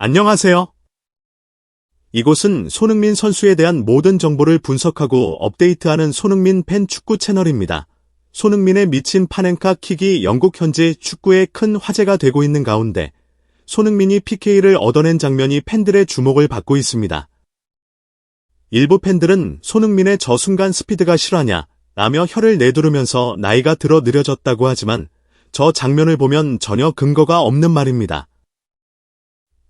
안녕하세요. 이곳은 손흥민 선수에 대한 모든 정보를 분석하고 업데이트하는 손흥민 팬 축구 채널입니다. 손흥민의 미친 파넨카 킥이 영국 현지 축구에 큰 화제가 되고 있는 가운데 손흥민이 PK를 얻어낸 장면이 팬들의 주목을 받고 있습니다. 일부 팬들은 손흥민의 저 순간 스피드가 실화냐 라며 혀를 내두르면서 나이가 들어 느려졌다고 하지만 저 장면을 보면 전혀 근거가 없는 말입니다.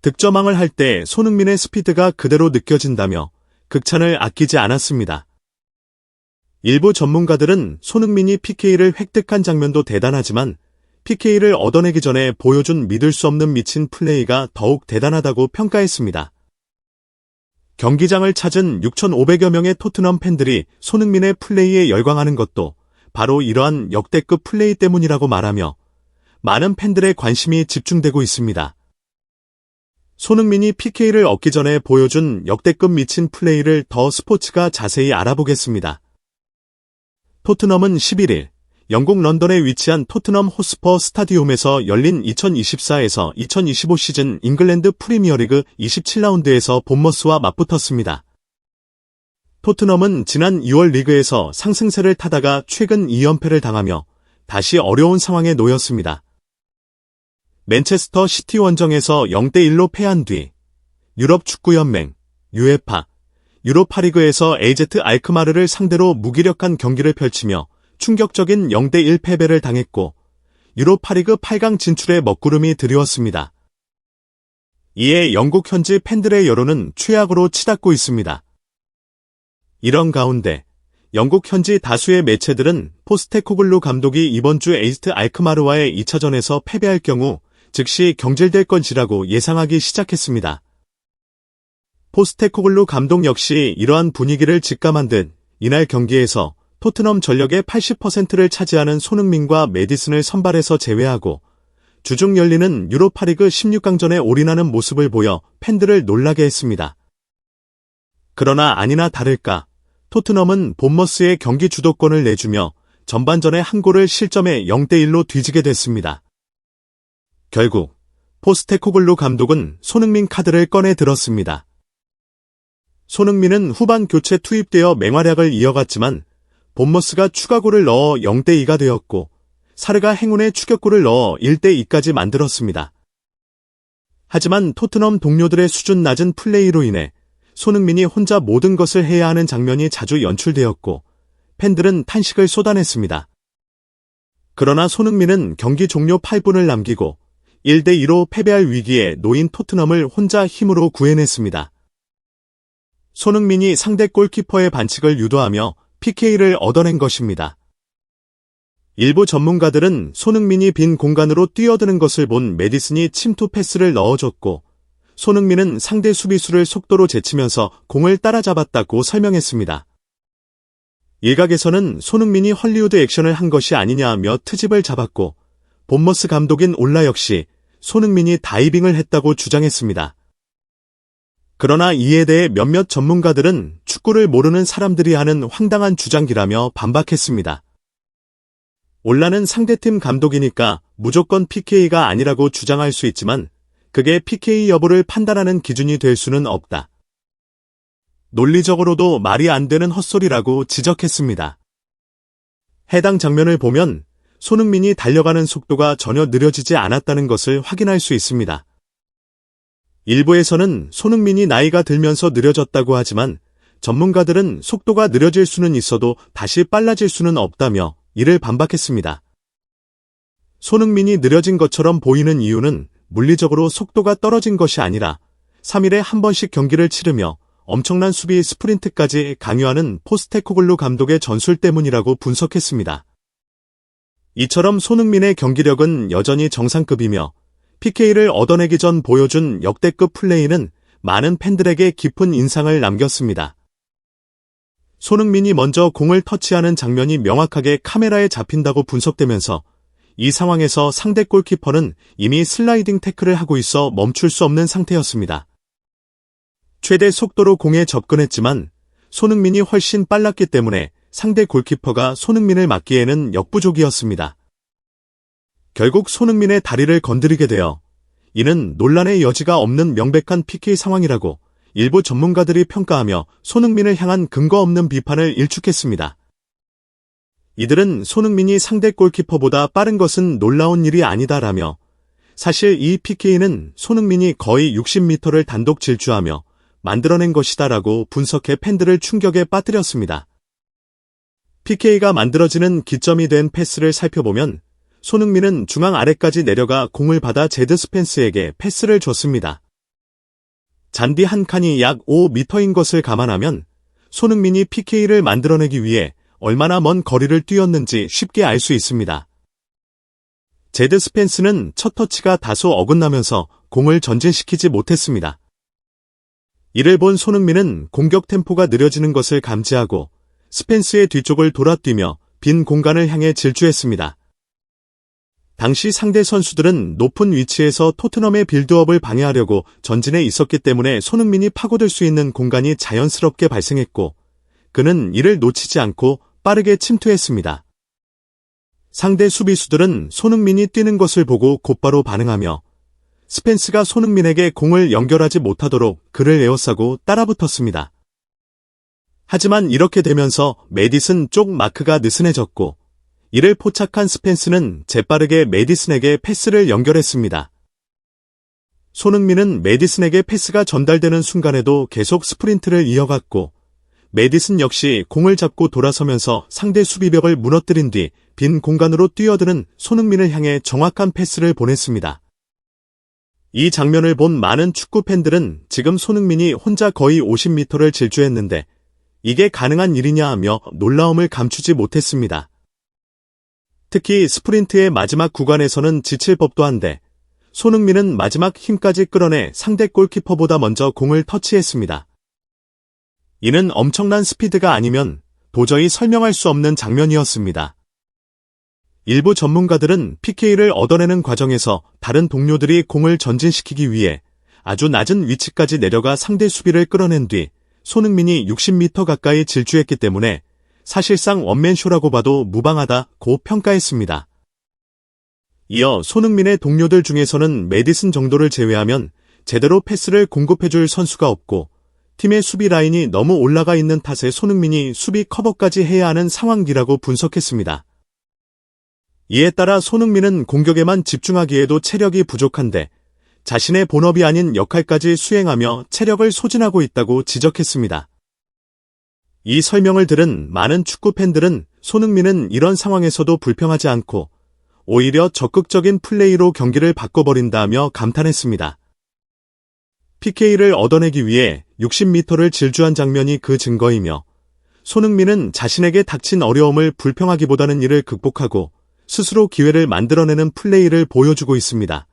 득점왕을 할 때 손흥민의 스피드가 그대로 느껴진다며 극찬을 아끼지 않았습니다. 일부 전문가들은 손흥민이 PK를 획득한 장면도 대단하지만 PK를 얻어내기 전에 보여준 믿을 수 없는 미친 플레이가 더욱 대단하다고 평가했습니다. 경기장을 찾은 6,500여 명의 토트넘 팬들이 손흥민의 플레이에 열광하는 것도 바로 이러한 역대급 플레이 때문이라고 말하며 많은 팬들의 관심이 집중되고 있습니다. 손흥민이 PK를 얻기 전에 보여준 역대급 미친 플레이를 더 스포츠가 자세히 알아보겠습니다. 토트넘은 11일 영국 런던에 위치한 토트넘 호스퍼 스타디움에서 열린 2024에서 2025 시즌 잉글랜드 프리미어리그 27라운드에서 본머스와 맞붙었습니다. 토트넘은 지난 2월 리그에서 상승세를 타다가 최근 2연패를 당하며 다시 어려운 상황에 놓였습니다. 맨체스터 시티 원정에서 0대1로 패한 뒤 유럽 축구연맹, 유에파, 유로파리그에서 에이제트 알크마르를 상대로 무기력한 경기를 펼치며 충격적인 0대1 패배를 당했고 유로파리그 8강 진출에 먹구름이 드리웠습니다. 이에 영국 현지 팬들의 여론은 최악으로 치닫고 있습니다. 이런 가운데 영국 현지 다수의 매체들은 포스테코글루 감독이 이번 주 에이스트 알크마르와의 2차전에서 패배할 경우 즉시 경질될 건지라고 예상하기 시작했습니다. 포스테코글루 감독 역시 이러한 분위기를 직감한 듯 이날 경기에서 토트넘 전력의 80%를 차지하는 손흥민과 메디슨을 선발해서 제외하고 주중 열리는 유로파리그 16강전에 올인하는 모습을 보여 팬들을 놀라게 했습니다. 그러나 아니나 다를까 토트넘은 본머스의 경기 주도권을 내주며 전반전에 한 골을 실점해 0대1로 뒤지게 됐습니다. 결국 포스테코글루 감독은 손흥민 카드를 꺼내 들었습니다. 손흥민은 후반 교체 투입되어 맹활약을 이어갔지만 본머스가 추가골을 넣어 0대2가 되었고 사르가 행운의 추격골을 넣어 1대2까지 만들었습니다. 하지만 토트넘 동료들의 수준 낮은 플레이로 인해 손흥민이 혼자 모든 것을 해야 하는 장면이 자주 연출되었고 팬들은 탄식을 쏟아냈습니다. 그러나 손흥민은 경기 종료 8분을 남기고 1대2로 패배할 위기에 놓인 토트넘을 혼자 힘으로 구해냈습니다. 손흥민이 상대 골키퍼의 반칙을 유도하며 PK를 얻어낸 것입니다. 일부 전문가들은 손흥민이 빈 공간으로 뛰어드는 것을 본 메디슨이 침투 패스를 넣어줬고 손흥민은 상대 수비수를 속도로 제치면서 공을 따라잡았다고 설명했습니다. 일각에서는 손흥민이 헐리우드 액션을 한 것이 아니냐며 트집을 잡았고 본머스 감독인 올라 역시 손흥민이 다이빙을 했다고 주장했습니다. 그러나 이에 대해 몇몇 전문가들은 축구를 모르는 사람들이 하는 황당한 주장기라며 반박했습니다. 올라는 상대팀 감독이니까 무조건 PK가 아니라고 주장할 수 있지만 그게 PK 여부를 판단하는 기준이 될 수는 없다. 논리적으로도 말이 안 되는 헛소리라고 지적했습니다. 해당 장면을 보면 손흥민이 달려가는 속도가 전혀 느려지지 않았다는 것을 확인할 수 있습니다. 일부에서는 손흥민이 나이가 들면서 느려졌다고 하지만 전문가들은 속도가 느려질 수는 있어도 다시 빨라질 수는 없다며 이를 반박했습니다. 손흥민이 느려진 것처럼 보이는 이유는 물리적으로 속도가 떨어진 것이 아니라 3일에 한 번씩 경기를 치르며 엄청난 수비 스프린트까지 강요하는 포스테코글루 감독의 전술 때문이라고 분석했습니다. 이처럼 손흥민의 경기력은 여전히 정상급이며 PK를 얻어내기 전 보여준 역대급 플레이는 많은 팬들에게 깊은 인상을 남겼습니다. 손흥민이 먼저 공을 터치하는 장면이 명확하게 카메라에 잡힌다고 분석되면서 이 상황에서 상대 골키퍼는 이미 슬라이딩 태클을 하고 있어 멈출 수 없는 상태였습니다. 최대 속도로 공에 접근했지만 손흥민이 훨씬 빨랐기 때문에 상대 골키퍼가 손흥민을 막기에는 역부족이었습니다. 결국 손흥민의 다리를 건드리게 되어 이는 논란의 여지가 없는 명백한 PK 상황이라고 일부 전문가들이 평가하며 손흥민을 향한 근거 없는 비판을 일축했습니다. 이들은 손흥민이 상대 골키퍼보다 빠른 것은 놀라운 일이 아니다라며 사실 이 PK는 손흥민이 거의 60m를 단독 질주하며 만들어낸 것이다라고 분석해 팬들을 충격에 빠뜨렸습니다. PK가 만들어지는 기점이 된 패스를 살펴보면 손흥민은 중앙 아래까지 내려가 공을 받아 제드 스펜스에게 패스를 줬습니다. 잔디 한 칸이 약 5m인 것을 감안하면 손흥민이 PK를 만들어내기 위해 얼마나 먼 거리를 뛰었는지 쉽게 알 수 있습니다. 제드 스펜스는 첫 터치가 다소 어긋나면서 공을 전진시키지 못했습니다. 이를 본 손흥민은 공격 템포가 느려지는 것을 감지하고 스펜스의 뒤쪽을 돌아뛰며 빈 공간을 향해 질주했습니다. 당시 상대 선수들은 높은 위치에서 토트넘의 빌드업을 방해하려고 전진해 있었기 때문에 손흥민이 파고들 수 있는 공간이 자연스럽게 발생했고 그는 이를 놓치지 않고 빠르게 침투했습니다. 상대 수비수들은 손흥민이 뛰는 것을 보고 곧바로 반응하며 스펜스가 손흥민에게 공을 연결하지 못하도록 그를 에워싸고 따라붙었습니다. 하지만 이렇게 되면서 메디슨 쪽 마크가 느슨해졌고 이를 포착한 스펜스는 재빠르게 메디슨에게 패스를 연결했습니다. 손흥민은 메디슨에게 패스가 전달되는 순간에도 계속 스프린트를 이어갔고 메디슨 역시 공을 잡고 돌아서면서 상대 수비벽을 무너뜨린 뒤 빈 공간으로 뛰어드는 손흥민을 향해 정확한 패스를 보냈습니다. 이 장면을 본 많은 축구 팬들은 지금 손흥민이 혼자 거의 50m를 질주했는데 이게 가능한 일이냐 하며 놀라움을 감추지 못했습니다. 특히 스프린트의 마지막 구간에서는 지칠 법도 한데 손흥민은 마지막 힘까지 끌어내 상대 골키퍼보다 먼저 공을 터치했습니다. 이는 엄청난 스피드가 아니면 도저히 설명할 수 없는 장면이었습니다. 일부 전문가들은 PK를 얻어내는 과정에서 다른 동료들이 공을 전진시키기 위해 아주 낮은 위치까지 내려가 상대 수비를 끌어낸 뒤 손흥민이 60m 가까이 질주했기 때문에 사실상 원맨쇼라고 봐도 무방하다고 평가했습니다. 이어 손흥민의 동료들 중에서는 메디슨 정도를 제외하면 제대로 패스를 공급해줄 선수가 없고 팀의 수비 라인이 너무 올라가 있는 탓에 손흥민이 수비 커버까지 해야 하는 상황이라고 분석했습니다. 이에 따라 손흥민은 공격에만 집중하기에도 체력이 부족한데 자신의 본업이 아닌 역할까지 수행하며 체력을 소진하고 있다고 지적했습니다. 이 설명을 들은 많은 축구 팬들은 손흥민은 이런 상황에서도 불평하지 않고 오히려 적극적인 플레이로 경기를 바꿔버린다며 감탄했습니다. PK를 얻어내기 위해 60m를 질주한 장면이 그 증거이며 손흥민은 자신에게 닥친 어려움을 불평하기보다는 이를 극복하고 스스로 기회를 만들어내는 플레이를 보여주고 있습니다.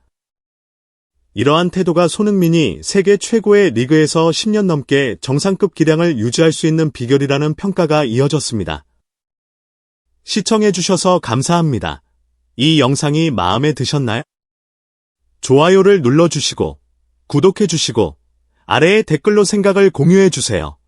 이러한 태도가 손흥민이 세계 최고의 리그에서 10년 넘게 정상급 기량을 유지할 수 있는 비결이라는 평가가 이어졌습니다. 시청해주셔서 감사합니다. 이 영상이 마음에 드셨나요? 좋아요를 눌러주시고, 구독해주시고, 아래에 댓글로 생각을 공유해주세요.